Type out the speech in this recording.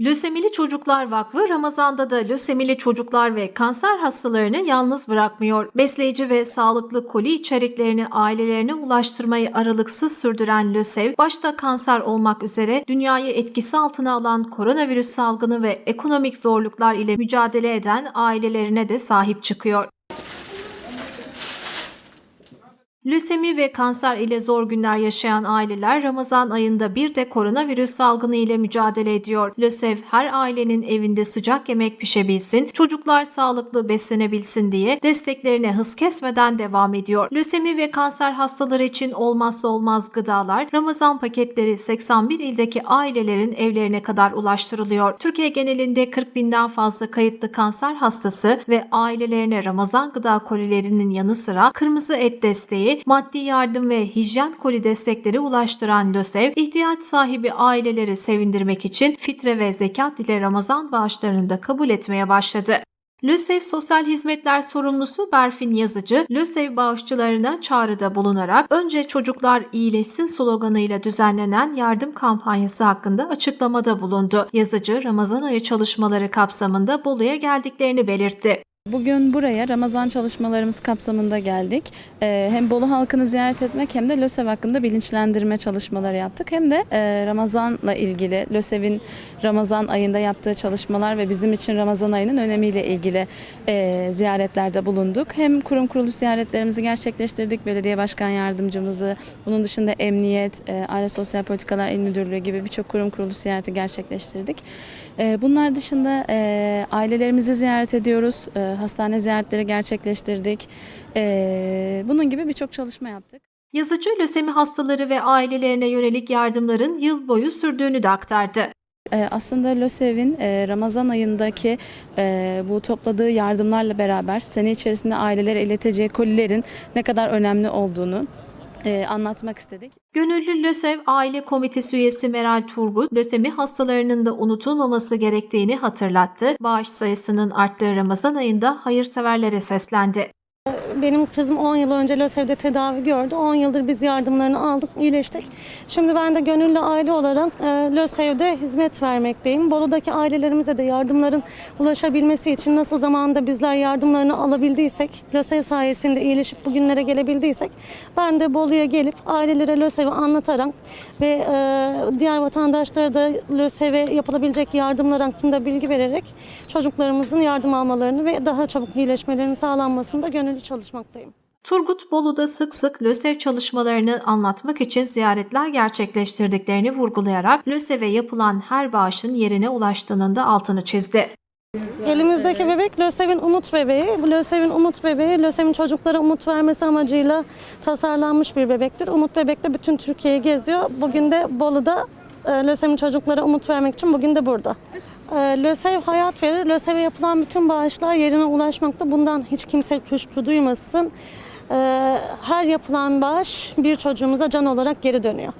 Lösemili Çocuklar Vakfı Ramazan'da da lösemili çocuklar ve kanser hastalarını yalnız bırakmıyor. Besleyici ve sağlıklı koli içeriklerini ailelerine ulaştırmayı aralıksız sürdüren LÖSEV, başta kanser olmak üzere dünyayı etkisi altına alan koronavirüs salgını ve ekonomik zorluklar ile mücadele eden ailelerine de sahip çıkıyor. Lösemi ve kanser ile zor günler yaşayan aileler Ramazan ayında bir de koronavirüs salgını ile mücadele ediyor. LÖSEV her ailenin evinde sıcak yemek pişebilsin, çocuklar sağlıklı beslenebilsin diye desteklerine hız kesmeden devam ediyor. Lösemi ve kanser hastaları için olmazsa olmaz gıdalar Ramazan paketleri 81 ildeki ailelerin evlerine kadar ulaştırılıyor. Türkiye genelinde 40 binden fazla kayıtlı kanser hastası ve ailelerine Ramazan gıda kolilerinin yanı sıra kırmızı et desteği, maddi yardım ve hijyen koli destekleri ulaştıran LÖSEV, ihtiyaç sahibi aileleri sevindirmek için fitre ve zekat ile Ramazan bağışlarını da kabul etmeye başladı. LÖSEV Sosyal Hizmetler Sorumlusu Berfin Yazıcı, LÖSEV bağışçılarına çağrıda bulunarak önce çocuklar iyileşsin sloganıyla düzenlenen yardım kampanyası hakkında açıklamada bulundu. Yazıcı, Ramazan ayı çalışmaları kapsamında Bolu'ya geldiklerini belirtti. Bugün buraya Ramazan çalışmalarımız kapsamında geldik. Ee, hem Bolu halkını ziyaret etmek hem de LÖSEV hakkında bilinçlendirme çalışmaları yaptık. Hem de e, Ramazan'la ilgili LÖSEV'in Ramazan ayında yaptığı çalışmalar ve bizim için Ramazan ayının önemiyle ilgili e, ziyaretlerde bulunduk. Hem kurum kuruluş ziyaretlerimizi gerçekleştirdik. Belediye Başkan Yardımcımızı, bunun dışında Emniyet, e, Aile Sosyal Politikalar İl Müdürlüğü gibi birçok kurum kuruluş ziyareti gerçekleştirdik. Bunlar dışında ailelerimizi ziyaret ediyoruz. Hastane ziyaretleri gerçekleştirdik. E, bunun gibi birçok çalışma yaptık. Yazıcı lösemi hastaları ve ailelerine yönelik yardımların yıl boyu sürdüğünü de aktardı. E, aslında LÖSEV'in e, Ramazan ayındaki e, bu topladığı yardımlarla beraber sene içerisinde ailelere ileteceği kolilerin ne kadar önemli olduğunu e, anlatmak istedik. Gönüllü LÖSEV Aile Komitesi üyesi Meral Turgut, lösemi hastalarının da unutulmaması gerektiğini hatırlattı. Bağış sayısının arttığı Ramazan ayında hayırseverlere seslendi. Benim kızım 10 yıl önce LÖSEV'de tedavi gördü. 10 yıldır biz yardımlarını aldık, iyileştik. Şimdi ben de gönüllü aile olarak e, LÖSEV'de hizmet vermekteyim. Bolu'daki ailelerimize de yardımların ulaşabilmesi için nasıl zamanında bizler yardımlarını alabildiysek, LÖSEV sayesinde iyileşip bugünlere gelebildiysek, ben de Bolu'ya gelip ailelere LÖSEV'i anlatarak ve e, diğer vatandaşlara da LÖSEV'e yapılabilecek yardımlar hakkında bilgi vererek çocuklarımızın yardım almalarını ve daha çabuk iyileşmelerinin sağlanmasında gönüllü çalışmaktayım. Turgut Bolu'da sık sık LÖSEV çalışmalarını anlatmak için ziyaretler gerçekleştirdiklerini vurgulayarak LÖSEV'e yapılan her bağışın yerine ulaştığının da altını çizdi. Elimizdeki bebek LÖSEV'in umut bebeği. Bu LÖSEV'in umut bebeği, LÖSEV'in çocuklara umut vermesi amacıyla tasarlanmış bir bebektir. Umut bebek de bütün Türkiye'yi geziyor. Bugün de Bolu'da e, LÖSEV'in çocuklara umut vermek için bugün de burada. E, LÖSEV hayat verir. LÖSEV'e yapılan bütün bağışlar yerine ulaşmakta. Bundan hiç kimse kuşku duymasın. E, Her yapılan bağış bir çocuğumuza can olarak geri dönüyor.